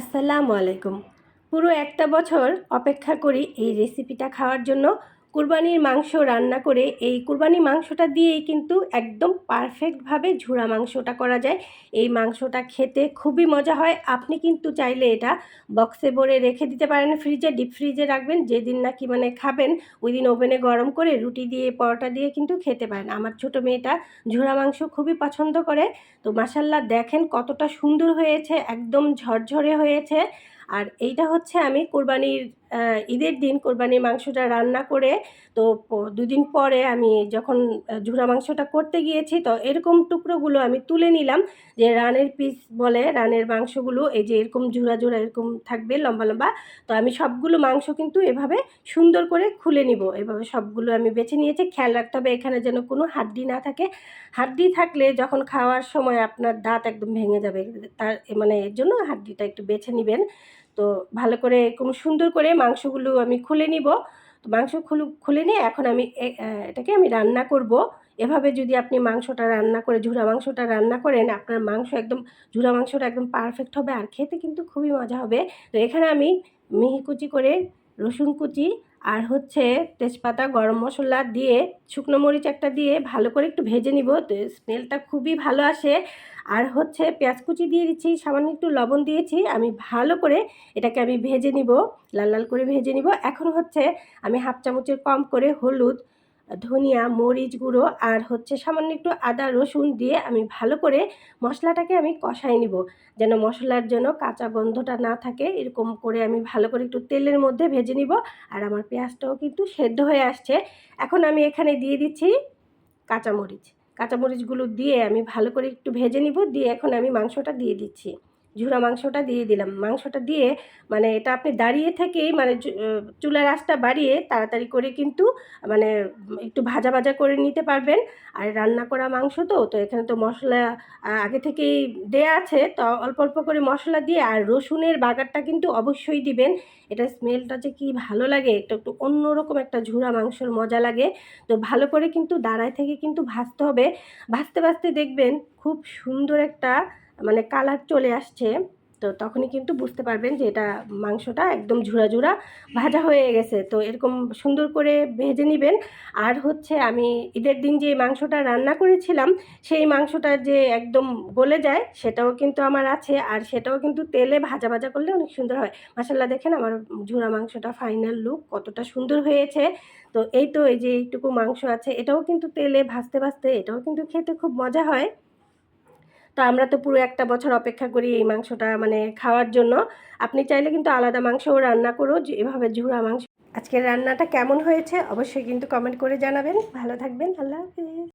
আসসালামু আলাইকুম। পুরো একটা বছর অপেক্ষা করি এই রেসিপিটা খাওয়ার জন্য। কুরবানির মাংস রান্না করে এই কুরবানি মাংসটা দিয়েই কিন্তু একদম পারফেক্টভাবে ঝুরা মাংসটা করা যায়। এই মাংসটা খেতে খুবই মজা হয়। আপনি কিন্তু চাইলে এটা বক্সে ভরে রেখে দিতে পারেন। ফ্রিজে, ডিপ ফ্রিজে রাখবেন। যেদিন নাকি মানে খাবেন, ওই দিন ওভেনে গরম করে রুটি দিয়ে, পরোটা দিয়ে কিন্তু খেতে পারেন। আমার ছোট মেয়েটা ঝুরা মাংস খুবই পছন্দ করে। তো মাসাল্লাহ দেখেন কতটা সুন্দর হয়েছে, একদম ঝরঝরে হয়েছে। আর এইটা হচ্ছে আমি কোরবানির ঈদের দিন কোরবানির মাংসটা রান্না করে তো দুদিন পরে আমি যখন ঝুরা মাংসটা করতে গিয়েছি তো এরকম টুকরোগুলো আমি তুলে নিলাম যে রানের পিস বলে রানের মাংসগুলো এই যে এরকম ঝুরা ঝুরা এরকম থাকবে লম্বা লম্বা তো আমি সবগুলো মাংস কিন্তু এভাবে সুন্দর করে খুলে নিব। এভাবে সবগুলো আমি বেছে নিয়েছি। খেয়াল রাখতে হবে এখানে যেন কোনো হাড্ডি না থাকে। হাড্ডি থাকলে যখন খাওয়ার সময় আপনার দাঁত একদম ভেঙে যাবে। তার মানে এর জন্য হাড্ডিটা একটু বেছে নেবেন। তো ভালো করে কোনো সুন্দর করে মাংসগুলো আমি খুলে নিব। তো মাংস খুলু, খুলে নিয়ে এখন আমি এটাকে আমি রান্না করব। এভাবে যদি আপনি মাংসটা রান্না করে, ঝুরা মাংসটা রান্না করেন, আপনার মাংস একদম, ঝুরা মাংসটা একদম পারফেক্ট হবে আর খেতে কিন্তু খুবই মজা হবে। তো এখানে আমি মিহি কুচি করে রসুন কুচি আর হচ্ছে তেজপাতা, গরম মশলা দিয়ে, শুকনো মরিচ একটা দিয়ে ভালো করে একটু ভেজে নিব। তো স্মেলটা খুবই ভালো আসে। আর হচ্ছে পেঁয়াজ কুচি দিয়ে দিচ্ছি, সামান্য একটু লবণ দিয়েছি। আমি ভালো করে এটাকে আমি ভেজে নিব, লাল লাল করে ভেজে নিব। এখন হচ্ছে আমি হাফ চামচের কম করে হলুদ ধনিয়া, মরিচ গুঁড়ো আর হচ্ছে সামান্য একটু আদা, রসুন দিয়ে আমি ভালো করে মশলাটাকে আমি কষাই নিব। যেন মশলার জন্য কাঁচা গন্ধটা না থাকে, এরকম করে আমি ভালো করে একটু তেলের মধ্যে ভেজে নিব। আর আমার পেঁয়াজটাও কিন্তু সেদ্ধ হয়ে আসছে। এখন আমি এখানে দিয়ে দিচ্ছি কাঁচামরিচ। কাঁচামরিচগুলো দিয়ে আমি ভালো করে একটু ভেজে নিব। দিয়ে এখন আমি মাংসটা দিয়ে দিচ্ছি। ঝুরা মাংসটা দিয়ে দিলাম। মাংসটা দিয়ে মানে এটা আপনি দাঁড়িয়ে থেকেই মানে চুলার আঁচটা বাড়িয়ে তাড়াতাড়ি করে কিন্তু মানে একটু ভাজা ভাজা করে নিতে পারবেন। আর রান্না করা মাংস তো তো এখানে তো মশলা আগে থেকেই দেয়া আছে। তো অল্প অল্প করে মশলা দিয়ে আর রসুনের বাগারটা কিন্তু অবশ্যই দিবেন। এটা স্মেলটা যে কি ভালো লাগে একটু একটু অন্যরকম একটা ঝুরা মাংসর মজা লাগে। তো ভালো করে কিন্তু দাঁড়ায় থেকে কিন্তু ভাজতে হবে। ভাজতে ভাজতে দেখবেন খুব সুন্দর একটা মানে কালার চলে আসছে, তো তখনই কিন্তু বুঝতে পারবেন যে এটা মাংসটা একদম ঝুরা ঝুরা ভাজা হয়ে গেছে। তো এরকম সুন্দর করে ভেজে নেবেন। আর হচ্ছে আমি ঈদের দিন যে মাংসটা রান্না করেছিলাম, সেই মাংসটা যে একদম গলে যায়, সেটাও কিন্তু আমার আছে। আর সেটাও কিন্তু তেলে ভাজা ভাজা করলে অনেক সুন্দর হয়। মাসাল্লাহ দেখেন আমার ঝুরা মাংসটা ফাইনাল লুক কতটা সুন্দর হয়েছে। তো এই তো এই যে এইটুকু মাংস আছে, এটাও কিন্তু তেলে ভাজতে ভাজতে, এটাও কিন্তু খেতে খুব মজা হয়। তো আমরা তো পুরো একটা বছর অপেক্ষা করি এই মাংসটা মানে খাওয়ার জন্য। আপনি চাইলে কিন্তু আলাদা মাংসও রান্না করো, যে এভাবে ঝুড়া মাংস। আজকের রান্নাটা কেমন হয়েছে অবশ্যই কিন্তু কমেন্ট করে জানাবেন। ভালো থাকবেন, আল্লাহ হাফিজ।